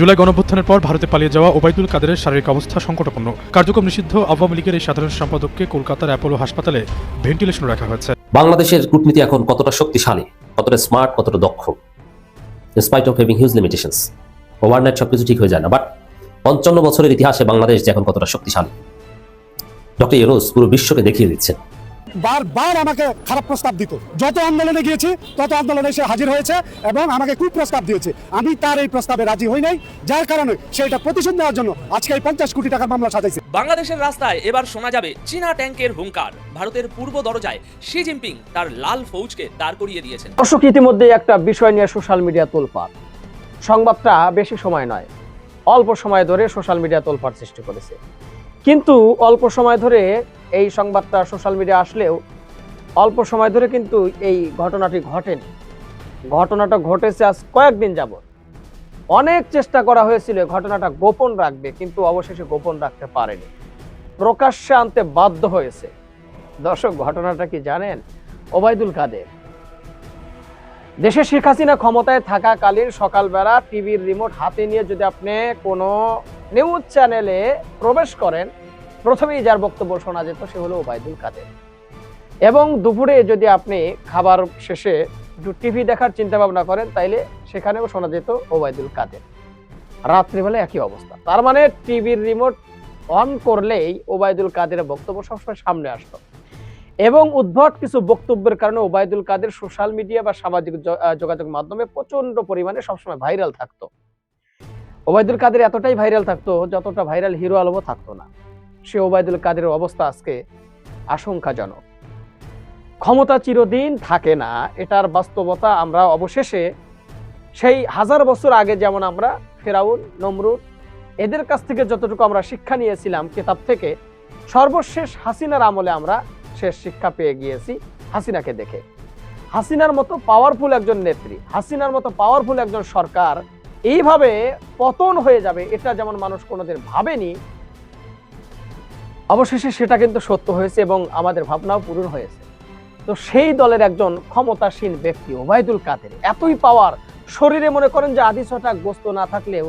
জুলাই গণঅভ্যুত্থানের পর ভারতে পালিয়ে যাওয়া ওবায়দুল কাদেরের শারীরিক অবস্থা সংকটাপন্ন কার্যক্রম নিষিদ্ধ আওয়ামী লীগের এই সাধারণ সম্পাদককে কলকাতার অ্যাপোলো হাসপাতালে ভেন্টিলেশনে রাখা হয়েছে। বাংলাদেশের কূটনীতি এখন কতটা শক্তিশালী, কতটা স্মার্ট, কতটা দক্ষ? Spite of having huge limitations overnight সবকিছু ঠিক হয়ে যায় না বাট পঞ্চান্ন বছরের ইতিহাসে বাংলাদেশ যে এখন কতটা শক্তিশালী। ডক্টর ইউনুস পুরো বিশ্বকে দেখিয়ে দিচ্ছেন। বারবার আমাকে খারাপ প্রস্তাব দিত। যত আন্দোলনে গিয়েছি তত আন্দোলনে সে হাজির হয়েছে এবং আমাকে কুপ্রস্তাব দিয়েছে। আমি তার এই প্রস্তাবে রাজি হই নাই যার কারণে সেটা প্রতিশোধ নেওয়ার জন্য আজকে এই পঞ্চাশ কোটি টাকার মামলা সাজাইছে। বাংলাদেশের রাস্তায় এবার শোনা যাবে চীনা ট্যাঙ্কের হুঙ্কার। ভারতের পূর্ব দরজায় শি জিনপিং তার লাল ফৌজকে দাঁড় করিয়ে দিয়েছেন। দর্শক ইতিমধ্যে একটা বিষয় নিয়ে সোশ্যাল মিডিয়া তোলপাড়। সংবাদটা বেশি সময় নয় অল্প সময় ধরে সোশ্যাল মিডিয়া তোলপাড় সৃষ্টি করেছে। কিন্তু অল্প সময় ধরে এই সংবাদটা সোশ্যাল মিডিয়া আসলেও অল্প সময় ধরে কিন্তু এই ঘটনাটি ঘটেনি। ঘটনাটা ঘটেছে আজ কয়েকদিন যাবত অনেক চেষ্টা করা হয়েছিল ঘটনাটা গোপন রাখবে, কিন্তু অবশেষে গোপন রাখতে পারেনি। প্রকাশ্যে আনতে বাধ্য হয়েছে। দর্শক, ঘটনাটা কি জানেন? ওবায়দুল কাদের। দেশে শেখ হাসিনা ক্ষমতায় থাকাকালীন সকালবেলা টিভির রিমোট হাতে নিয়ে যদি আপনি কোনো নিউজ চ্যানেলে প্রবেশ করেন, প্রথমেই যার বক্তব্য শোনা যেত সে হলো ওবায়দুল কাদের। এবং দুপুরে যদি আপনি খাবার শেষে একটু টিভি দেখার চিন্তা ভাবনা করেন, তাইলে সেখানেও শোনা যেত ওবায়দুল কাদের। রাত্রিবেলা একই অবস্থা। তার মানে টিভির রিমোট অন করলেই ওবায়দুল কাদের বক্তব্য সবসময় সামনে আসতো। এবং উদ্ভট কিছু বক্তব্যের কারণে ওবায়দুল কাদের সোশ্যাল মিডিয়া বা সামাজিক যোগাযোগ মাধ্যমে প্রচণ্ড পরিমাণে সবসময় ভাইরাল থাকতো। ওবায়দুল কাদের এতটাই ভাইরাল থাকতো যতটা ভাইরাল হিরো আলমও থাকতো না। সে ওবায়দুল কাদের অবস্থা আজকে আশঙ্কাজনক। ক্ষমতা চিরদিন থাকে না, এটার বাস্তবতা আমরা অবশেষে সেই হাজার বছর আগে যেমন আমরা, ফেরাউন, নমরুদ, এদের কাছ থেকে যতটুকু আমরা শিক্ষা নিয়েছিলাম, কিতাব থেকে, সর্বশেষ হাসিনার আমলে আমরা শেষ শিক্ষা পেয়ে গিয়েছি হাসিনাকে দেখে। হাসিনার মতো পাওয়ারফুল একজন নেত্রী, হাসিনার মতো পাওয়ারফুল একজন সরকার, এইভাবে পতন হয়ে যাবে এটা যেমন মানুষ কোনোদিন ভাবেনি, অবশেষে সেটা কিন্তু সত্য হয়েছে এবং আমাদের ভাবনাও পূরণ হয়েছে। তো সেই দলের একজন ক্ষমতাসীন ব্যক্তি ওবায়দুল কাদের, এতই পাওয়ার শরীরে মনে করেন যে আদি ছটা গোস্ত না থাকলেও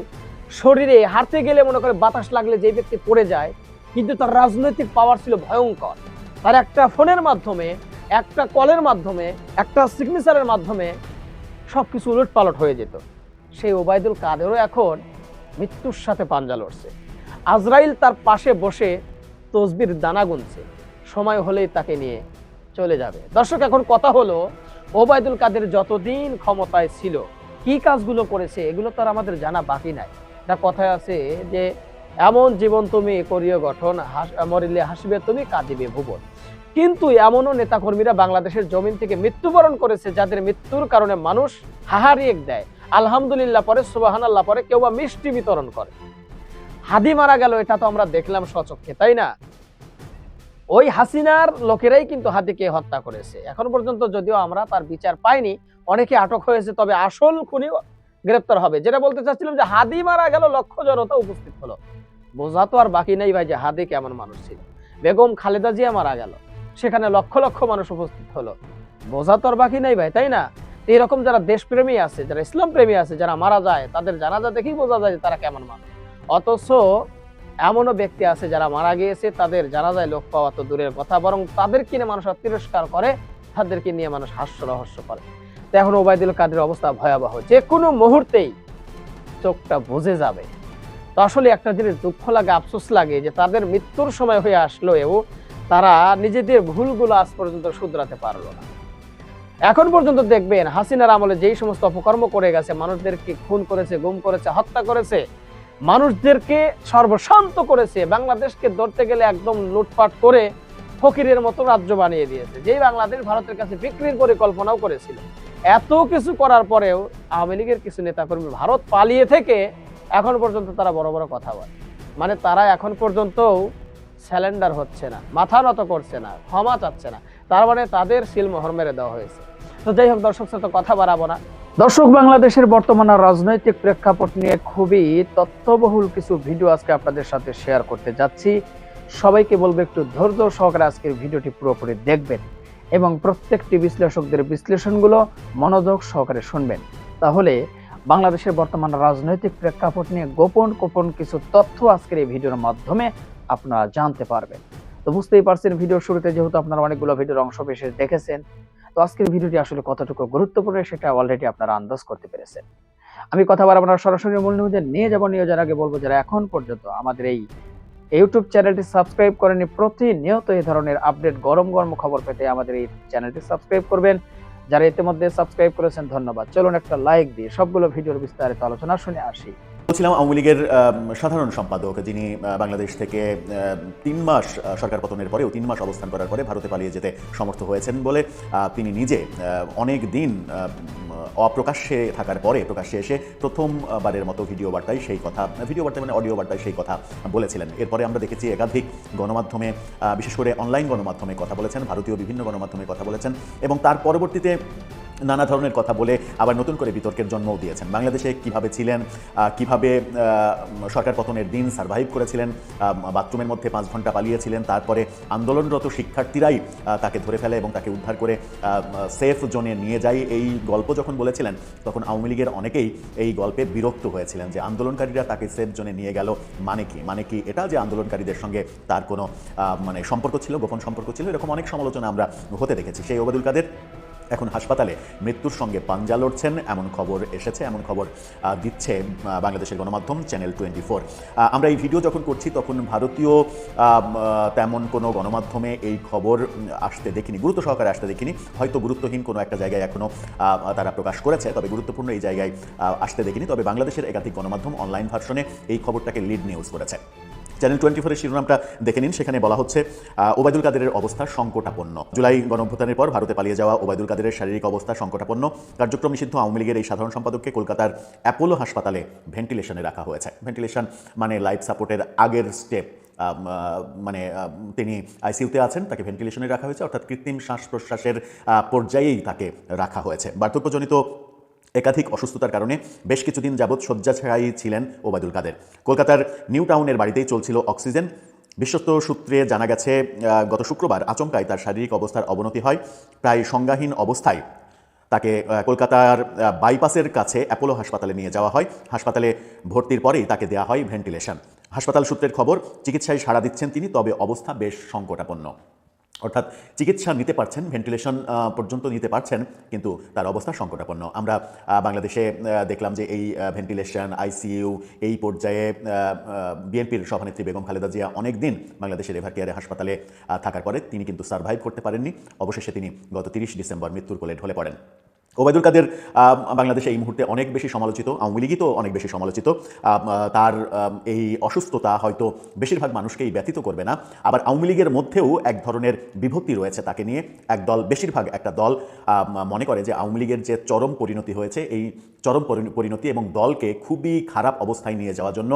শরীরে হাঁটতে গেলে মনে করে বাতাস লাগলে যে ব্যক্তি পড়ে যায়, কিন্তু তার রাজনৈতিক পাওয়ার ছিল ভয়ঙ্কর। তার একটা ফোনের মাধ্যমে, একটা কলের মাধ্যমে, একটা সিগনেচারের মাধ্যমে সবকিছু উলট পালট হয়ে যেত। সেই ওবায়দুল কাদেরও এখন মৃত্যুর সাথে পাঞ্জা লড়ছে। আজরাইল তার পাশে বসে তসবির দানা গুনছে। সময় হলেই তাকে নিয়ে চলে যাবে। দর্শক, এখন কথা হলো, ওবায়দুল কাদের যতদিন ক্ষমতায় ছিল, কি কাজগুলো করেছে, এগুলো তো আর আমাদের জানা বাকি নাই। একটা কথায় আছে যে, এমন জীবন তুমি করিও গঠন, হাস- মরিলে হাসিবে তুমি কাঁদিবে ভুবন। কিন্তু এমনও নেতাকর্মীরা বাংলাদেশের জমিন থেকে মৃত্যুবরণ করেছে যাদের মৃত্যুর কারণে মানুষ হাহারিয়েক দেয়। আলহামদুলিল্লাহ পরে সুবাহান আল্লাহ পরে কেউ বা মিষ্টি বিতরণ করে। হাদি মারা গেল, এটা তো আমরা দেখলাম সচক্ষে, তাই না? ওই হাসিনার লোকেরাই কিন্তু হাদিকে হত্যা করেছে। এখন পর্যন্ত যদিও আমরা তার বিচার পাইনি, অনেকে আটক হয়েছে, তবে আসল খুনি গ্রেপ্তার হবে। যেটা বলতে চাচ্ছিলাম যে হাদি মারা গেল, লক্ষ জনতা উপস্থিত হলো। বোঝা তো আর বাকি নেই ভাই যে হাদি কেমন মানুষ ছিল। বেগম খালেদা জিয়া মারা গেল। সেখানে লক্ষ লক্ষ মানুষ উপস্থিত হলো। বোঝা তো আর বাকি নেই ভাই, তাই না? এরকম যারা দেশপ্রেমী আছে, যারা ইসলাম প্রেমী আছে, যারা মারা যায়, তাদের জানাজা দেখেই বোঝা যায় যে তারা কেমন মানুষ। অথচ এমনও ব্যক্তি আছে যারা মারা গিয়েছে, তাদের জানাজায় লোক পাওয়া তো দূরের কথা, বরং তাদেরকে নিয়ে মানুষ তিরস্কার করে, তাদেরকে নিয়ে মানুষ হাস্য রহস্য করে। তো এখন ওবায়দুল কাদের অবস্থা ভয়াবহ। যে কোনো মুহূর্তেই চোখটা বুঝে যাবে। তো আসলে একটা জিনিস দুঃখ লাগে, আফসোস লাগে যে তাদের মৃত্যুর সময় হয়ে আসলো এবং তারা নিজেদের ভুলগুলো আজ পর্যন্ত শুধরাতে পারল না। এখন পর্যন্ত দেখবেন হাসিনার আমলে যেই সমস্ত অপকর্ম করে গেছে, মানুষদেরকে খুন করেছে, গুম করেছে, হত্যা করেছে, মানুষদেরকে সর্বশান্ত করেছে, বাংলাদেশকে ধরতে গেলে একদম লুটপাট করে ফকিরের মতো রাজ্য বানিয়ে দিয়েছে, যেই বাংলাদেশ ভারতের কাছে বিক্রির পরিকল্পনাও করেছিল। এত কিছু করার পরেও আওয়ামী লীগের কিছু নেতাকর্মী ভারত পালিয়ে থেকে এখন পর্যন্ত তারা বড় বড় কথা বলে। মানে তারা এখন পর্যন্তও স্যালেন্ডার হচ্ছে না, মাথা নত করছে না, ক্ষমা চাচ্ছে না। তার মানে তাদের সিলমোহর মেরে দেওয়া হয়েছে। তো যাই হোক দর্শক সাথে কথা বাড়াবো না। দর্শক, বাংলাদেশের বর্তমান রাজনৈতিক প্রেক্ষাপট নিয়ে খুবই তথ্যবহুল কিছু ভিডিও আজকে আপনাদের সাথে শেয়ার করতে যাচ্ছি। সবাইকে বলব একটু ধৈর্য সহকারে আজকের ভিডিওটি পুরোপুরি দেখবেন এবং প্রত্যেকটি বিশ্লেষকদের বিশ্লেষণগুলো মনোযোগ সহকারে শুনবেন। তাহলে বাংলাদেশের বর্তমান রাজনৈতিক প্রেক্ষাপট নিয়ে গোপন গোপন কিছু তথ্য আজকের এই ভিডিওর মাধ্যমে আপনারা জানতে পারবেন। তো বুঝতেই পারছেন ভিডিওর শুরুতে যেহেতু আপনারা অনেকগুলো ভিডিওর অংশ বিশেষ দেখেছেন, তো আজকের ভিডিওটি আসলে কতটুকু গুরুত্বপূর্ণ সেটা অলরেডি আপনারা আন্দাজ করতে পেরেছেন। আমি কথা বলার আপনার সরাসরি মূল নিউজে নিয়ে যাব। নিয়ে যাওয়ার আগে বলব, যারা এখন পর্যন্ত আমাদের এই ইউটিউব চ্যানেলটি সাবস্ক্রাইব করেনি প্রতিনিয়ত এই ধরনের আপডেট গরম গরম খবর পেতে আমাদের এই চ্যানেলটি সাবস্ক্রাইব করবেন। যারা ইতিমধ্যে সাবস্ক্রাইব করেছেন, ধন্যবাদ। চলুন একটা লাইক দিয়ে সবগুলো ভিডিওর বিস্তারিত আলোচনা শুনে আসি। বলছিলাম আওয়ামী লীগের সাধারণ সম্পাদক, যিনি বাংলাদেশ থেকে তিন মাস সরকার পতনের পরেও তিন মাস অবস্থান করার পরে ভারতে পালিয়ে যেতে সমর্থ হয়েছেন বলে তিনি নিজে অনেক দিন অপ্রকাশ্যে থাকার পরে, প্রকাশ্যে এসে প্রথমবারের মতো ভিডিও বার্তায় সেই কথা, ভিডিও বার্তায় মানে অডিও বার্তায় সেই কথা বলেছিলেন। এরপরে আমরা দেখেছি একাধিক গণমাধ্যমে বিশেষ করে অনলাইন গণমাধ্যমে কথা বলেছেন, ভারতীয় বিভিন্ন গণমাধ্যমে কথা বলেছেন এবং তার পরবর্তীতে নানা ধরনের কথা বলে আবার নতুন করে বিতর্কের জন্মও দিয়েছেন। বাংলাদেশে কীভাবে ছিলেন কীভাবে সরকার পতনের দিন সার্ভাইভ করেছিলেন বাথরুমের মধ্যে পাঁচ ঘণ্টা পালিয়েছিলেন, তারপরে আন্দোলনরত শিক্ষার্থীরাই তাকে ধরে ফেলে এবং তাকে উদ্ধার করে সেফ জোনে নিয়ে যায়। এই গল্প যখন বলেছিলেন, তখন আওয়ামী লীগের অনেকেই এই গল্পে বিরক্ত হয়েছিলেন যে আন্দোলনকারীরা তাকে সেফ জোনে নিয়ে গেল মানে কি? মানে কি এটা যে আন্দোলনকারীদের সঙ্গে তার কোনো মানে সম্পর্ক ছিল, গোপন সম্পর্ক ছিল? এরকম অনেক সমালোচনা আমরা হতে দেখেছি। সেই ওবায়দুল কাদের এখন হাসপাতালে মৃত্যুর সঙ্গে পাঞ্জা লড়ছেন, এমন খবর এসেছে, এমন খবর দিচ্ছে বাংলাদেশের গণমাধ্যম চ্যানেল টোয়েন্টি ফোর আমরা এই ভিডিও যখন করছি, তখন ভারতীয় তেমন কোনো গণমাধ্যমে এই খবর আসতে দেখিনি, গুরুত্ব সহকারে আসতে দেখিনি। হয়তো গুরুত্বহীন কোনো একটা জায়গায় এখনও তারা প্রকাশ করেছে, তবে গুরুত্বপূর্ণ এই জায়গায় আসতে দেখিনি। তবে বাংলাদেশের একাধিক গণমাধ্যম অনলাইন ভার্সনে এই খবরটাকে লিড নিউজ করেছে। চ্যানেল টোয়েন্টি ফোরের শিরোনামটা দেখে নিন। সেখানে বলা হচ্ছে ওবায়দুল কাদেরের অবস্থা সংকটাপন্ন। জুলাই গণঅভ্যুত্থানের পর ভারতে পালিয়ে যাওয়া ওবায়দুল কাদেরের শারীরিক অবস্থা সংকটাপন্ন। কার্যক্রম নিষিদ্ধ আওয়ামী লীগের এই সাধারণ সম্পাদককে কলকাতার অ্যাপোলো হাসপাতালে ভেন্টিলেশনে রাখা হয়েছে। ভেন্টিলেশন মানে লাইফ সাপোর্টের আগের স্টেপ। মানে তিনি আইসিইউতে আছেন, তাকে ভেন্টিলেশনে রাখা হয়েছে, অর্থাৎ কৃত্রিম শ্বাস প্রশ্বাসের পর্যায়েই তাকে রাখা হয়েছে। বার্ধক্যজনিত একাধিক অসুস্থতার কারণে বেশ কিছুদিন যাবৎ শয্যাছায়াই ছিলেন ওবায়দুল কাদের। কলকাতার নিউ টাউনের বাড়িতেই চলছিল অক্সিজেন। বিশ্বস্ত সূত্রে জানা গেছে গত শুক্রবার আচমকায় তার শারীরিক অবস্থার অবনতি হয়। প্রায় সংজ্ঞাহীন অবস্থায় তাকে কলকাতার বাইপাসের কাছে অ্যাপোলো হাসপাতালে নিয়ে যাওয়া হয়। হাসপাতালে ভর্তির পরেই তাকে দেওয়া হয় ভেন্টিলেশন। হাসপাতাল সূত্রের খবর, চিকিৎসায় সাড়া দিচ্ছেন তিনি, তবে অবস্থা বেশ সংকটাপন্ন। অর্থাৎ চিকিৎসা নিতে পারছেন, ভেন্টিলেশন পর্যন্ত নিতে পারছেন, কিন্তু তার অবস্থা সংকটাপন্ন। আমরা বাংলাদেশে দেখলাম যে এই ভেন্টিলেশন, আইসিইউ এই পর্যায়ে বিএনপির সভানেত্রী বেগম খালেদা জিয়া অনেক দিন বাংলাদেশের রেভার কেয়ারে হাসপাতালে থাকার পরে তিনি কিন্তু সার্ভাইভ করতে পারেননি। অবশেষে তিনি গত তিরিশ ডিসেম্বর মৃত্যুর কোলে ঢলে পড়েন। ওবায়দুল কাদের বাংলাদেশে এই মুহূর্তে অনেক বেশি সমালোচিত, আওয়ামী লীগই তো অনেক বেশি সমালোচিত। তার এই অসুস্থতা হয়তো বেশিরভাগ মানুষকেই ব্যথিত করবে না। আবার আওয়ামী লীগের মধ্যেও এক ধরনের বিভক্তি রয়েছে তাকে নিয়ে। এক দল, বেশিরভাগ একটা দল মনে করে যে আওয়ামী লীগের যে চরম পরিণতি হয়েছে, এই চরম পরিণতি এবং দলকে খুবই খারাপ অবস্থায় নিয়ে যাওয়ার জন্য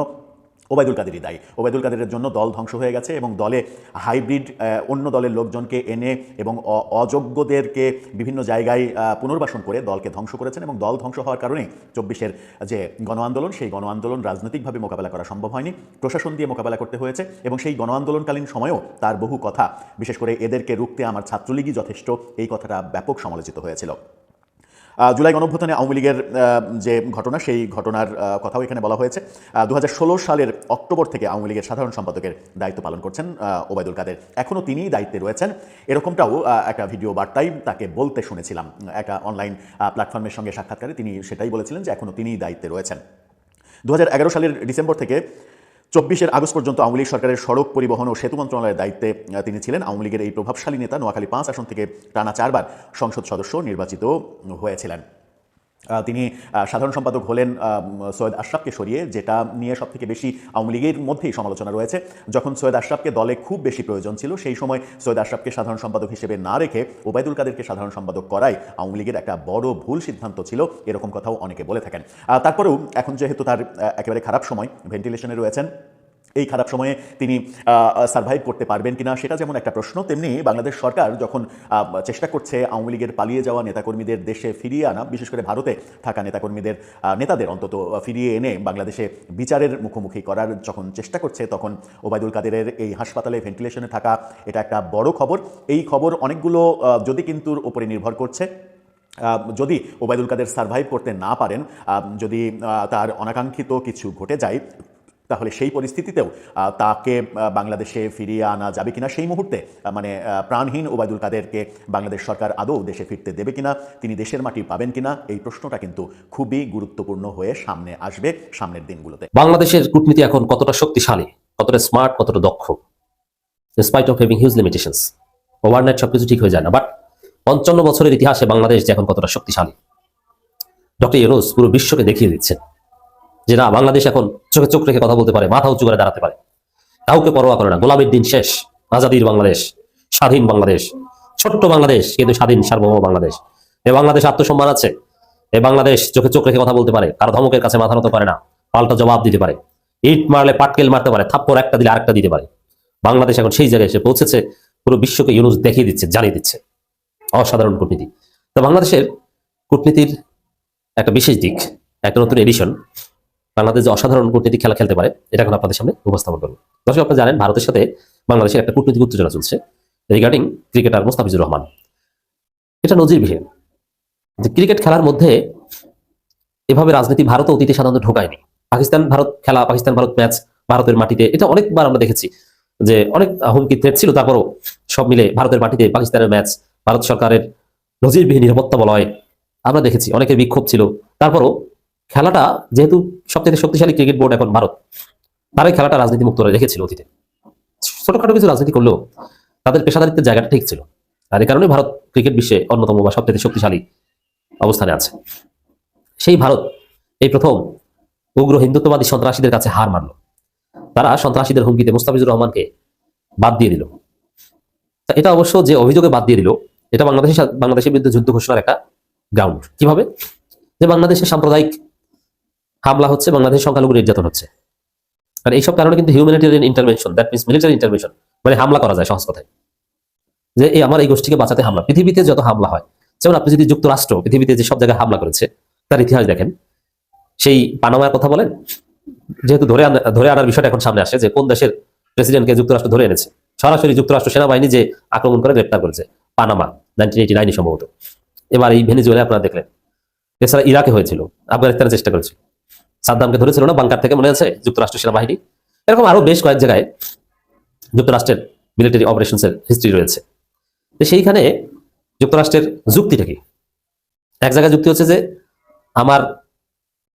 ওবায়দুল কাদেরই দায়ী। ওবায়দুল কাদেরের জন্য দল ধ্বংস হয়ে গেছে এবং দলে হাইব্রিড অন্য দলের লোকজনকে এনে এবং অযোগ্যদেরকে বিভিন্ন জায়গায় পুনর্বাসন করে দলকে ধ্বংস করেছেন এবং দল ধ্বংস হওয়ার কারণে চব্বিশের যে গণ আন্দোলন সেই গণ আন্দোলন রাজনৈতিকভাবে মোকাবেলা করা সম্ভব হয়নি। প্রশাসন দিয়ে মোকাবেলা করতে হয়েছে এবং সেই গণ আন্দোলনকালীন সময়েও তার বহু কথা, বিশেষ করে এদেরকে রুখতে আমার ছাত্রলীগই যথেষ্ট, এই কথাটা ব্যাপক সমালোচিত হয়েছিল। জুলাই গণঅভ্যুত্থানে আওয়ামী লীগের যে ঘটনা, সেই ঘটনার কথাও এখানে বলা হয়েছে। দু হাজার ষোলো সালের অক্টোবর থেকে আওয়ামী লীগের সাধারণ সম্পাদকের দায়িত্ব পালন করছেন ওবায়দুল কাদের। এখনও তিনিই দায়িত্বে রয়েছেন। এরকমটাও একটা ভিডিও বার্তায় তাকে বলতে শুনেছিলাম। একটা অনলাইন প্ল্যাটফর্মের সঙ্গে সাক্ষাৎকারে তিনি সেটাই বলেছিলেন যে এখনও তিনিই দায়িত্বে রয়েছেন। দু হাজার এগারো সালের ডিসেম্বর থেকে চব্বিশের আগস্ট পর্যন্ত আওয়ামী লীগ সরকারের সড়ক পরিবহন ও সেতু মন্ত্রণালয়ের দায়িত্বে তিনি ছিলেন। আওয়ামী লীগের এই প্রভাবশালী নেতা নোয়াখালী পাঁচ আসন থেকে টানা চারবার সংসদ সদস্য নির্বাচিত হয়েছিলেন। তিনি সাধারণ সম্পাদক হলেন সৈয়দ আশরাফকে সরিয়ে, যেটা নিয়ে সব থেকে বেশি আওয়ামী লীগের মধ্যেই সমালোচনা রয়েছে। যখন সৈয়দ আশরাফকে দলে খুব বেশি প্রয়োজন ছিল, সেই সময় সৈয়দ আশরাফকে সাধারণ সম্পাদক হিসেবে না রেখে ওবায়দুল কাদেরকে সাধারণ সম্পাদক করাই আওয়ামী লীগের একটা বড় ভুল সিদ্ধান্ত ছিল, এরকম কথাও অনেকে বলে থাকেন। তারপরেও এখন যেহেতু তার একেবারে খারাপ সময়, ভেন্টিলেশনে রয়েছেন এই খারাপ সময়ে তিনি সার্ভাইভ করতে পারবেন কিনা সেটা যেমন একটা প্রশ্ন, তেমনি বাংলাদেশ সরকার যখন চেষ্টা করছে আওয়ামী লীগের পালিয়ে যাওয়া নেতাকর্মীদের দেশে ফিরিয়ে আনা, বিশেষ করে ভারতে থাকা নেতাকর্মীদের নেতাদের অন্তত ফিরিয়ে এনে বাংলাদেশে বিচারের মুখোমুখি করার যখন চেষ্টা করছে, তখন ওবায়দুল কাদেরের এই হাসপাতালে ভেন্টিলেশনে থাকা, এটা একটা বড় খবর। এই খবর অনেকগুলো যদি কিন্তুর উপরে নির্ভর করছে। যদি ওবায়দুল কাদের সার্ভাইভ করতে না পারেন যদি তার অনাকাঙ্ক্ষিত কিছু ঘটে যায় তাহলে সেই পরিস্থিতিতেও তাকে বাংলাদেশে ফিরিয়ে আনা যাবে কিনা সেই মুহূর্তে মানে প্রাণহীন ওবায়দুল কাদেরকে বাংলাদেশ সরকার আদৌ দেশে ফিরতে দেবে কিনা, তিনি দেশের মাটি পাবেন কিনা, এই প্রশ্নটা কিন্তু খুবই গুরুত্বপূর্ণ হয়ে সামনে আসবে সামনের দিনগুলোতে। বাংলাদেশের কূটনীতি এখন কতটা শক্তিশালী, কতটা স্মার্ট, কতটা দক্ষ? Spite of having huge limitations overnight সবকিছু ঠিক হয়ে যায় না বাট পঞ্চান্ন বছরের ইতিহাসে বাংলাদেশ যে এখন কতটা শক্তিশালী। ডক্টর ইউনুস পুরো বিশ্বকে দেখিয়ে দিচ্ছেন। যে না, বাংলাদেশ এখন চোখে চোখ রেখে কথা বলতে পারে, মাথা উঁচু করে দাঁড়াতে পারে। কাউকে পরোয়া করে না। গোলামের দিন শেষ, আজাদির বাংলাদেশ, স্বাধীন বাংলাদেশ, ছোট্ট বাংলাদেশ, কিন্তু স্বাধীন সার্বভৌম বাংলাদেশ। এ বাংলাদেশ আত্মসম্মান আছে, এ বাংলাদেশ চোখে চোখ রেখে কথা বলতে পারে, কারও ধমকের কাছে মাথা নত করে না, পাল্টা জবাব দিতে পারে। ইট মারলে পাটকেল মারতে পারে থাপ্পর একটা দিলে আরেকটা দিতে পারে। বাংলাদেশ এখন সেই জায়গায় এসে পৌঁছেছে, পুরো বিশ্বকে ইউনুস দেখিয়ে দিচ্ছে জানিয়ে দিচ্ছে। অসাধারণ কূটনীতি। তো বাংলাদেশের কূটনীতির একটা বিশেষ দিক, একটা নতুন এডিশন বাংলাদেশ যে অসাধারণ কূটনীতি খেলা খেলতে পারে, এটা এখন আপনাদের সামনে উপস্থাপন করব। দর্শক, আপনারা জানেন, ভারতের সাথে বাংলাদেশের একটা কূটনীতিক উত্তেজনা চলছে রিগার্ডিং ক্রিকেটার মোস্তাফিজুর রহমান। এটা নজিরবিহীন। যে ক্রিকেট খেলার মধ্যে এভাবে রাজনীতি ভারত অতীতে সাধারণত ঢোকায়নি। পাকিস্তান, ভারত খেলা, পাকিস্তান, ভারত ম্যাচ, ভারতের মাটিতে, এটা অনেকবার আমরা দেখেছি। যে অনেক হুমকি থ্রেট ছিল, তারপরও সব মিলে ভারতের মাটিতে পাকিস্তানের ম্যাচ, ভারত সরকারের নজিরবিহীন নিরাপত্তা বলয় আমরা দেখেছি। অনেকের বিক্ষোভ ছিল, তারপরও খেলাটা যেহেতু সবথেকে শক্তিশালী ক্রিকেট বোর্ড এখন ভারত, তারাই খেলাটা রাজনীতি মুক্ত রেখেছিল অতীতে। ছোটখাটো কিছু রাজনীতি করলেও তাদের পেশাদারিত্বের জায়গাটা ঠিক ছিল। আর এই কারণে ভারত ক্রিকেট বিশ্বে অন্যতম বা সবথেকে শক্তিশালী অবস্থানে আছে। সেই ভারত এই প্রথম উগ্র হিন্দুত্ববাদী সন্ত্রাসীদের কাছে হার মানল। তারা সন্ত্রাসীদের হুমকিতে মুস্তাফিজুর রহমানকে বাদ দিয়ে দিল। এটা অবশ্য যে অভিযোগে বাদ দিয়ে দিল, এটা বাংলাদেশের বাংলাদেশের বিরুদ্ধে যুদ্ধ ঘোষণার একটা গ্রাউন্ড কীভাবে? যে বাংলাদেশের সাম্প্রদায়িক হামলা হচ্ছে বাংলাদেশের সংখ্যালঘু নির্যাতন হচ্ছে। আর এইসব কারণে কিন্তু humanitarian intervention that means military intervention মানে হামলা করা যায় সহজ কথায়। যে এই আমার এই গোষ্ঠীকে বাঁচাতে হামলা, পৃথিবীতে যত হামলা হয়, যেমন আপনি যদি যুক্তরাষ্ট্র, পৃথিবীতে যে সব জায়গায় হামলা করেছে, তার ইতিহাস দেখেন, সেই পানামার কথা বলেন, যেহেতু ধরে ধরে আনার বিষয়টা এখন সামনে আসে যে কোন দেশের প্রেসিডেন্টকে যুক্তরাষ্ট্র ধরে এনেছে। সরাসরি যুক্তরাষ্ট্র সেনাবাহিনী যে আক্রমণ করে, গ্রেপ্তার করেছে, পানামা নাইনটিন এইটি নাইনে সম্ভবত। এবার এই ভেনেজুয়েলা আপনারা দেখলেন। এছাড়া ইরাকে হয়েছিল, আফগানিস্তানের চেষ্টা করেছিল। সাদ্দামকে ধরেছিল না, বাংকার থেকে মনে আছে? যুক্তরাষ্ট্র সেনাবাহিনী। এরকম আরও বেশ কয়েক জায়গায় যুক্তরাষ্ট্রের মিলিটারি অপারেশনসের হিস্ট্রি রয়েছে। সেইখানে যুক্তরাষ্ট্রের যুক্তিটা কি? এক জায়গায় যুক্তি হচ্ছে যে, আমার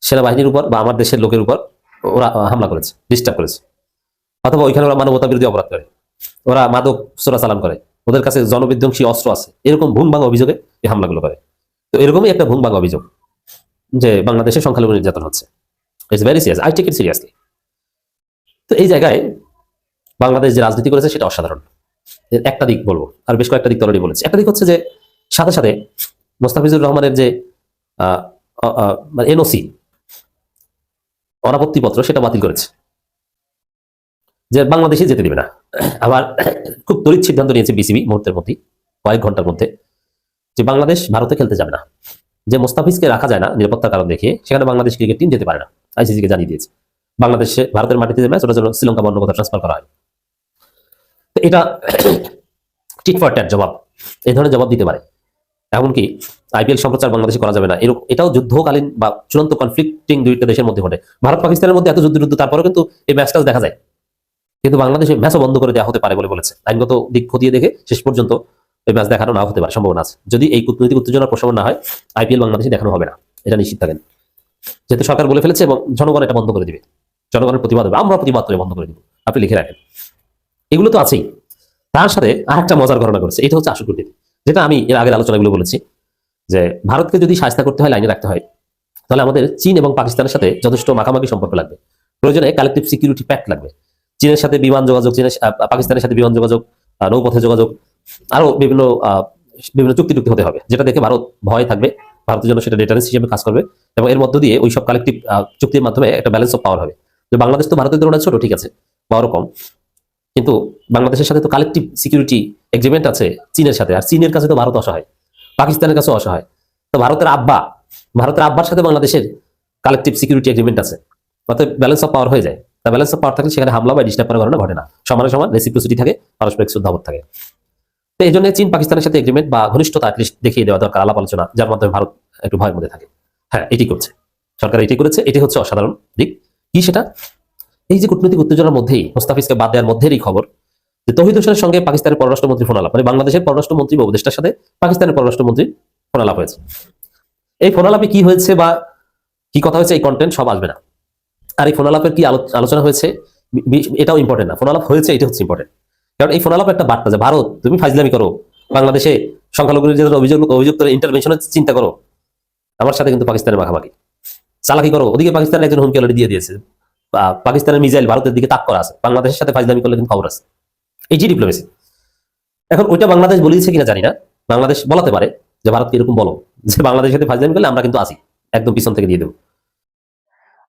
সেনাবাহিনীর উপর বা আমার দেশের লোকের উপর ওরা হামলা করেছে ডিস্টার্ব করেছে। অথবা ওইখানে ওরা মানবতা বিরোধী অপরাধ করে। ওরা মাদক চোরাচালান করে। ওদের কাছে জনবিধ্বংসী অস্ত্র আছে। এরকম ভুং ভাঙা অভিযোগে এই হামলাগুলো করে। তো এরকমই একটা ভুং ভাঙা অভিযোগ যে বাংলাদেশে সংখ্যালঘু নির্যাতন হচ্ছে। It's very serious I take it seriously তো এই জায়গায় বাংলাদেশ যে রাজনীতি করেছে সেটা অসাধারণ। একটা দিক বলব। আর বেশ কয়েকটা দিক অলরেডি বলেছি। একটা দিক হচ্ছে যে, সাথে সাথে মোস্তাফিজুর রহমানের যে এনওসি অনাপত্তিপত্র, সেটা বাতিল করেছে। যে বাংলাদেশে যেতে দিবে না। আবার খুব তড়িৎ সিদ্ধান্ত নিয়েছে বিসিবি মুহূর্তের মধ্যে কয়েক ঘণ্টার মধ্যে, যে বাংলাদেশ ভারতে খেলতে যাবে না। যে মোস্তাফিজকে রাখা যায় না, নিরাপত্তার কারণ দেখিয়ে, সেখানে বাংলাদেশ ক্রিকেট টিম যেতে পারে না। আইসিসিকে জানিয়ে দিয়েছে। বাংলাদেশে ভারতের মাটিতে যে ম্যাচ ওটা যেন শ্রীলঙ্কা বর্ণ কথা ট্রান্সফার করা হয় তো এটা টিট ফর ট্যাট জবাব। এই ধরনের জবাব দিতে পারে। এমনকি আইপিএল সম্প্রচার বাংলাদেশে করা যাবে না। এরকম এটাও যুদ্ধকালীন বা চূড়ান্ত কনফ্লিক্টিং দুইটা দেশের মধ্যে ঘটে। ভারত পাকিস্তানের মধ্যে এত যুদ্ধ যুদ্ধ তারপরেও কিন্তু এই ম্যাচটা দেখা যায়। কিন্তু বাংলাদেশে ম্যাচও বন্ধ করে দেওয়া হতে পারে বলে বলেছে। আইনগত দিক খতিয়ে দেখে শেষ পর্যন্ত এই ম্যাচ দেখানো না হতে পারে। সম্ভাবনা আছে। যদি এই কূটনৈতিক উত্তেজনার প্রশমন না হয় আইপিএল বাংলাদেশে দেখানো হবে না। এটা নিশ্চিত থাকেন। যেহেতু সরকার বলে ফেলেছে এবং জনগণ এটা বন্ধ করে দিবে। জনগণের প্রতিবাদ হবে, আমরা প্রতিবাদ করে বন্ধ করে দিব। আপনি লিখে রাখেন। এগুলো তো আছেই। তার সাথে আর একটা মজার ঘটনা করেছে এটা হচ্ছে আসল কূটনীতি যেটা আমি এর আগের আলোচনাগুলো বলেছি, যে ভারতকে যদি সাহায্য করতে হয়, লাইনে রাখতে হয়, তাহলে আমাদের চীন এবং পাকিস্তানের সাথে যথেষ্ট মাখামাখি সম্পর্ক লাগবে। প্রয়োজনে কালেকটিভ সিকিউরিটি প্যাক্ট লাগবে। চীনের সাথে বিমান যোগাযোগ, চীনের পাকিস্তানের সাথে বিমান যোগাযোগ নৌপথে যোগাযোগ আরও বিভিন্ন বিভিন্ন চুক্তি টুক্তি হতে হবে, যেটা দেখে ভারত ভয় থাকবে। ভারতের জন্য সেটা ডেটারেন্স হিসেবে কাজ করবে এবং এর মধ্য দিয়ে ওই সব কালেকটিভ চুক্তির মাধ্যমে একটা ব্যালেন্স অফ পাওয়ার হবে। যে বাংলাদেশ তো ভারতের তুলনায় ছোট, ঠিক আছে পাওয়ারও কম কিন্তু বাংলাদেশের সাথে তো কালেকটিভ সিকিউরিটি এগ্রিমেন্ট আছে চীনের সাথে, আর চীনের কাছে তো ভারত অসহায়, পাকিস্তানের কাছে অসহায়। তো ভারতের আব্বা, ভারতের আব্বার সাথে বাংলাদেশের কালেকটিভ সিকিউরিটি এগ্রিমেন্ট আছে অর্থাৎ ব্যালেন্স অফ পাওয়ার হয়ে যায়। তা ব্যালেন্স অফ পাওয়ার থাকলে সেখানে হামলা বা ডিস্টার্ব করার ঘটনা ঘটে না। সমানে সমান রেসিপ্রোসিটি থাকে, পারস্পরিক শ্রদ্ধাবোধ থাকে। এই জন্য চীন পাকিস্তানের সাথে এগ্রিমেন্ট বা ঘনিষ্ঠতা দেখিয়ে দেওয়া দরকার, আলাপ আলোচনা, যার মাধ্যমে ভারত একটু ভয়ের মধ্যে থাকে। হ্যাঁ এটি করছে। সরকার এটি করেছে, এটি হচ্ছে অসাধারণ দিক। কি সেটা? এই যে কূটনৈতিক উত্তেজনার মধ্যেই, মোস্তাফিজকে বাদ দেওয়ার মধ্যেই খবর, যে তহিদ হোসেনের সঙ্গে পাকিস্তানের পররাষ্ট্রমন্ত্রী ফোন আলাপ মানে বাংলাদেশের পররাষ্ট্রমন্ত্রী বা উপদেষ্টার সাথে পাকিস্তানের পররাষ্ট্রমন্ত্রী ফোন আলাপ হয়েছে। এই ফোন আলাপে কি হয়েছে বা কি কথা হয়েছে, এই কন্টেন্ট সব আসবে না। আর এই ফোন আলাপের কি আলোচনা হয়েছে এটাও ইম্পর্টেন্ট না। ফোন আলাপ হয়েছে, এটা হচ্ছে ইম্পর্টেন্ট কারণ এই ফোন আলাপ একটা বার্তা যে, ভারত, তুমি ফাইজলামি করো। বাংলাদেশে সংখ্যালঘু নির্যাতনের অভিযোগ অভিযুক্ত ইন্টারভেনশনের চিন্তা করো। আমার সাথে কিন্তু পাকিস্তানের মাখামাখি। চালাকি করো। ওদিকে পাকিস্তানের একজন হুমকি অলরেডি দিয়ে দিয়েছে। পাকিস্তানের মিসাইল ভারতের দিকে তাক করা আছে। বাংলাদেশের সাথে ফাইজলামি করলে কিন্তু খবর আছে। এই যে ডিপ্লোমেসি এখন ওইটা বাংলাদেশ বলিয়েছে কিনা জানি না। বাংলাদেশ বলাতে পারে যে ভারতকে এরকম বলো? যে, বাংলাদেশের সাথে ফাইজলামি করলে আমরা কিন্তু আসি একদম পিছন থেকে দিয়ে দেবো।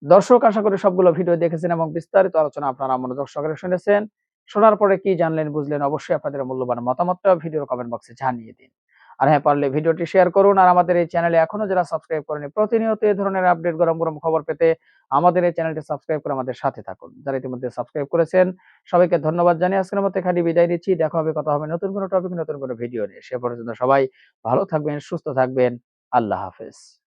দর্শক, আশা করি সবগুলো ভিডিও দেখেছেন এবং বিস্তারিত আলোচনা আপনারা মনোযোগ সহকারে শুনেছেন। শোনার পরে কি জানলেন, বুঝলেন, অবশ্যই আপনাদের মূল্যবান মতামতটা ভিডিওর কমেন্ট বক্সে জানিয়ে দিন। আর হ্যাঁ পারলে ভিডিওটি শেয়ার করুন আর আমাদের এই চ্যানেলে এখনও যারা সাবস্ক্রাইব করেনি প্রতিনিয়ত এই ধরনের আপডেট গরম গরম খবর পেতে আমাদের এই চ্যানেলটি সাবস্ক্রাইব করে আমাদের সাথে থাকুন। যারা ইতিমধ্যে সাবস্ক্রাইব করেছেন, সবাইকে ধন্যবাদ জানিয়ে আজকের মতো এখানে বিদায় নিচ্ছি। দেখা হবে, কথা হবে নতুন কোনো টপিক নতুন কোনো ভিডিও নিয়ে। সে পর্যন্ত সবাই ভালো থাকবেন, সুস্থ থাকবেন। আল্লাহ হাফেজ।